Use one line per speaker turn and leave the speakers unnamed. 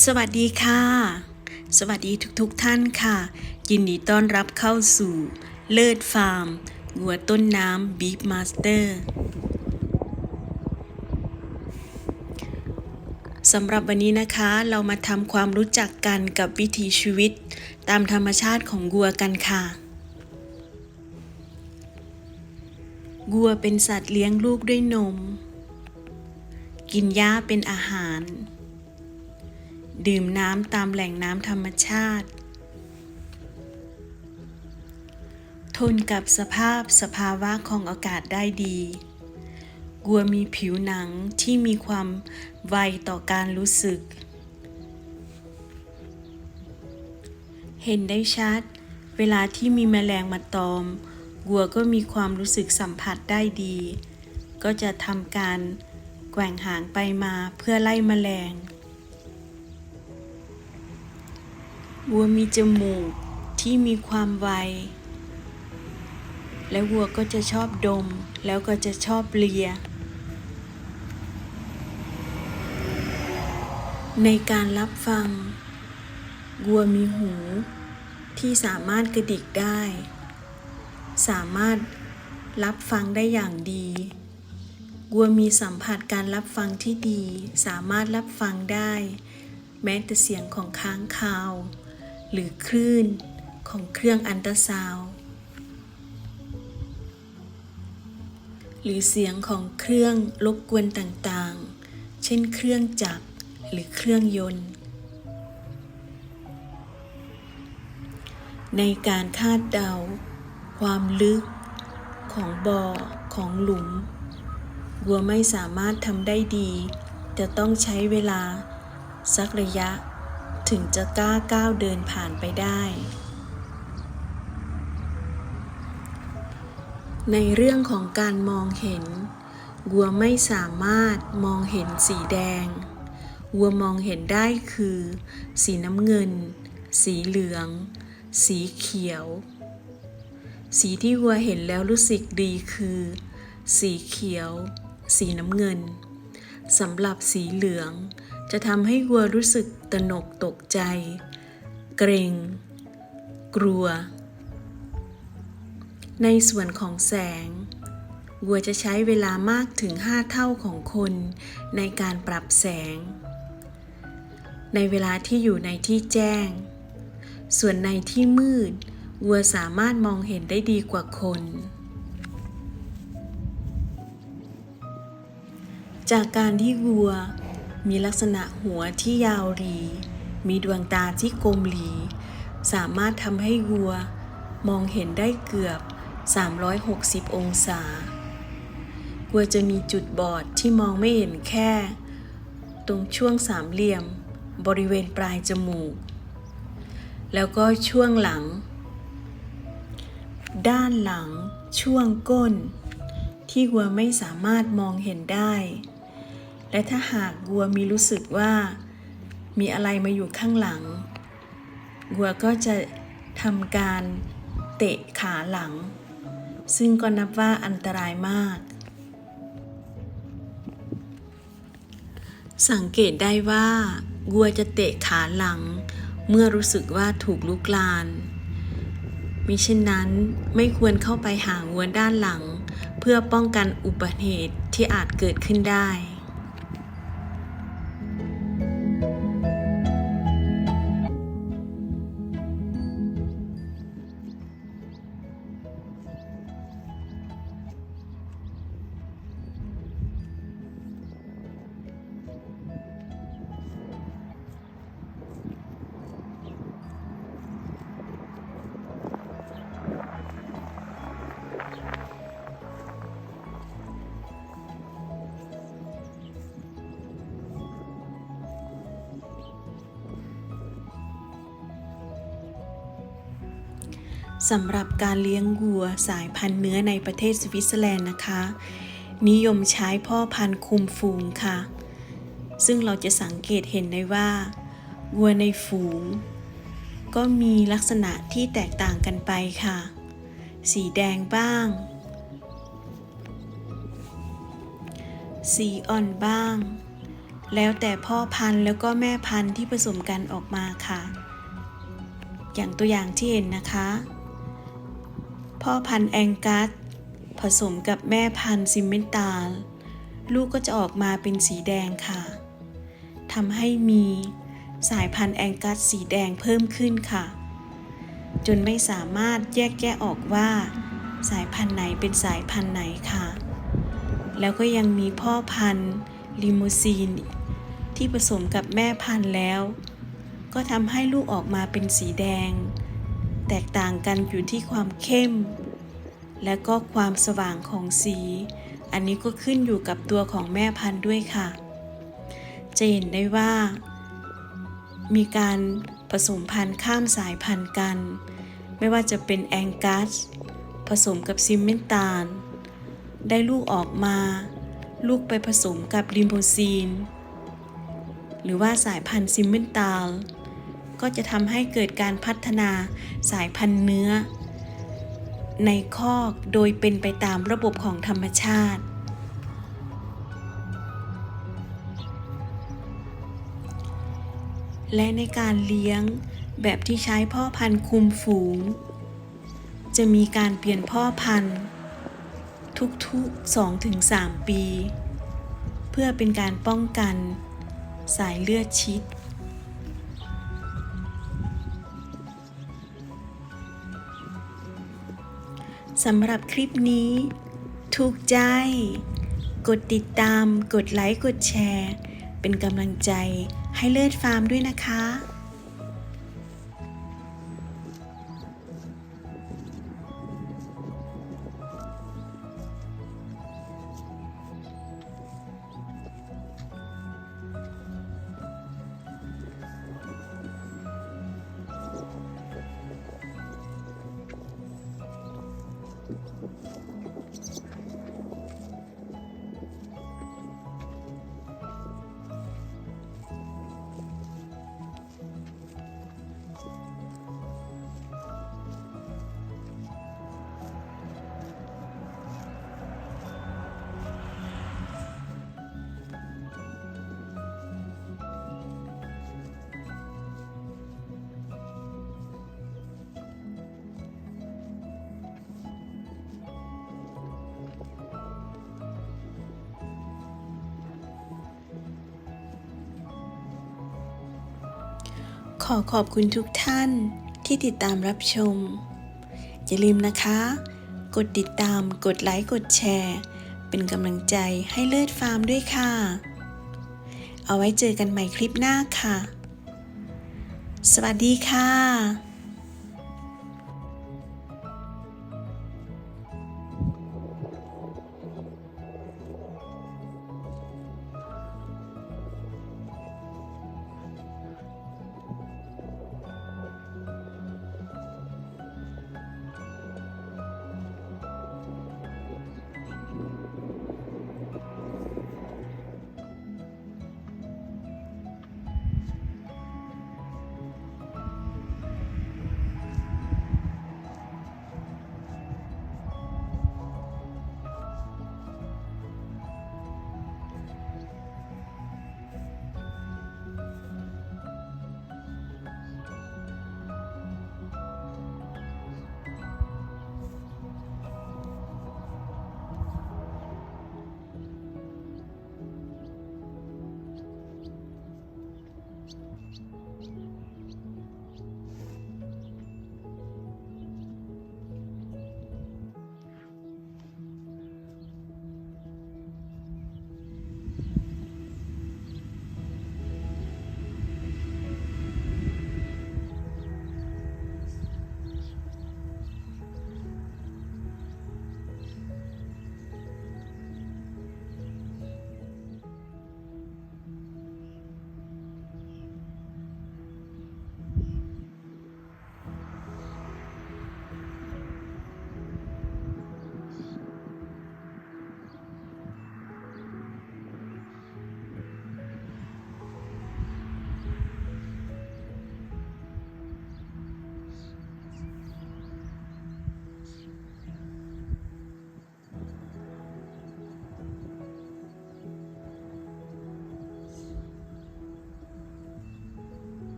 สวัสดีค่ะ สวัสดีทุกๆทท่านค่ะ ยินดีต้อนรับเข้าสู่เลิศฟาร์ม งัวต้นน้ำบีฟมาสเตอร์สำหรับวันนี้นะคะเรามาทำความรู้จักกันกับวิถีชีวิต ตามธรรมชาติของวัวกันค่ะวัวเป็นสัตว์เลี้ยงลูกด้วยนม กินหญ้าเป็นอาหาร ดื่มน้ำตามแหล่งน้ำธรรมชาติ ทนกับสภาพสภาวะของอากาศได้ดีกัวมีผิวหนังที่มีความไวต่อการรู้สึก เห็นได้ชัด เวลาที่มีแมลงมาตอมกัวก็มีความรู้สึกสัมผัสได้ดี ก็จะทำการแกว่งหางไปมาเพื่อไล่แมลง วัวมีจมูกที่มีความไว และวัวก็จะชอบดม แล้วก็จะชอบเลีย ในการรับฟัง วัวมีหูที่สามารถกระดิกได้ สามารถรับฟังได้อย่างดีวัวมีสัมผัสการรับฟังที่ดี สามารถรับฟังได้ แม้แต่เสียงของค้างคาว หรือคลื่นของเครื่องอันตราซาวหรือเสียงของเครื่องรบกวนต่างๆ เช่นเครื่องจักรหรือเครื่องยนต์ ในการคาดเดา ความลึกของบ่อของหลุมวัวไม่สามารถทำได้ดี จะต้องใช้เวลาสักระยะ ถึงจะกล้าก้าวเดินผ่านไปได้ ในเรื่องของการมองเห็น วัวไม่สามารถมองเห็นสีแดง วัวมองเห็นได้คือ สีน้ำเงิน สีเหลือง สีเขียว สีที่วัวเห็นแล้วรู้สึกดีคือ สีเขียว สีน้ำเงินสำหรับสีเหลือง จะทำให้วัวรู้สึกตนกตกใจ เกรง กลัว ในส่วนของแสง วัวจะใช้เวลามากถึง 5 เท่าของคนในการปรับแสง ในเวลาที่อยู่ในที่แจ้ง ส่วนในที่มืด วัวสามารถมองเห็นได้ดีกว่าคนจากการที่วัว มีลักษณะหัวที่ยาวรี มีดวงตาที่กลมหลี สามารถทำให้วัว มองเห็นได้เกือบ 360 องศาวัวจะมีจุดบอดที่มองไม่เห็นแค่ ตรงช่วงสามเหลี่ยม บริเวณปลายจมูก แล้วก็ช่วงหลัง ด้านหลังช่วงก้น ที่วัวไม่สามารถมองเห็นได้ และถ้าหากวัวมีรู้สึกว่า มีอะไรมาอยู่ข้างหลัง วัวก็จะทำการเตะขาหลัง ซึ่งก็นับว่าอันตรายมาก สังเกตได้ว่าวัวจะเตะขาหลัง เมื่อรู้สึกว่าถูกลุกลานมิเช่นนั้นไม่ควรเข้าไปหาวัวด้านหลัง เพื่อป้องกันอุบัติเหตุที่อาจเกิดขึ้นได้ สำหรับการเลี้ยงวัวสายพันธุ์เนื้อในประเทศสวิตเซอร์แลนด์นะคะ นิยมใช้พ่อพันธุ์คุมฝูงค่ะ ซึ่งเราจะสังเกตเห็นได้ว่า วัวในฝูง ก็มีลักษณะที่แตกต่างกันไปค่ะ สีแดงบ้าง สีอ่อนบ้าง แล้วแต่พ่อพันธุ์แล้วก็แม่พันธุ์ที่ผสมกันออกมาค่ะอย่างตัวอย่างที่เห็นนะคะ พ่อพันธุ์แองกัส ผสมกับแม่พันธุ์ซิมเมนตาล ลูกก็จะออกมาเป็นสีแดงค่ะทำให้มีสายพันธุ์แองกัสสีแดงเพิ่มขึ้นค่ะ จนไม่สามารถแยกแยะออกว่า สายพันธุ์ไหนเป็นสายพันธุ์ไหนค่ะ แล้วก็ยังมีพ่อพันธุ์ลิมูซีน ที่ผสมกับแม่พันธุ์แล้ว ก็ทำให้ลูกออกมาเป็นสีแดง แตกต่างกันอยู่ที่ความเข้ม และก็ความสว่างของสี อันนี้ก็ขึ้นอยู่กับตัวของแม่พันธุ์ด้วยค่ะ จะเห็นได้ว่า มีการผสมพันธุ์ข้ามสายพันธุ์กัน ไม่ว่าจะเป็นแองกัส ผสมกับซิมเมนตาล ได้ลูกออกมา ลูกไปผสมกับลิมโบซีน หรือว่าสายพันธุ์ซิมเมนตาล ก็จะทำให้เกิดการพัฒนาสายพันธุ์เนื้อ ในคอกโดยเป็นไปตามระบบของธรรมชาติ และในการเลี้ยงแบบที่ใช้พ่อพันธุ์คุมฝูง จะมีการเปลี่ยนพ่อพันธุ์ ทุกๆ 2-3 ปี เพื่อเป็นการป้องกันสายเลือดชิด สำหรับคลิปนี้ ถูกใจ กดติดตาม กดไลค์ กดแชร์ เป็นกำลังใจให้เลิศฟาร์มด้วยนะคะ ขอขอบคุณทุกท่านที่ติดตามรับชม อย่าลืมนะคะ กดติดตามกดไลค์กดแชร์ เป็นกำลังใจให้เลิศฟาร์มด้วยค่ะ เอาไว้เจอกันใหม่คลิปหน้าค่ะ สวัสดีค่ะ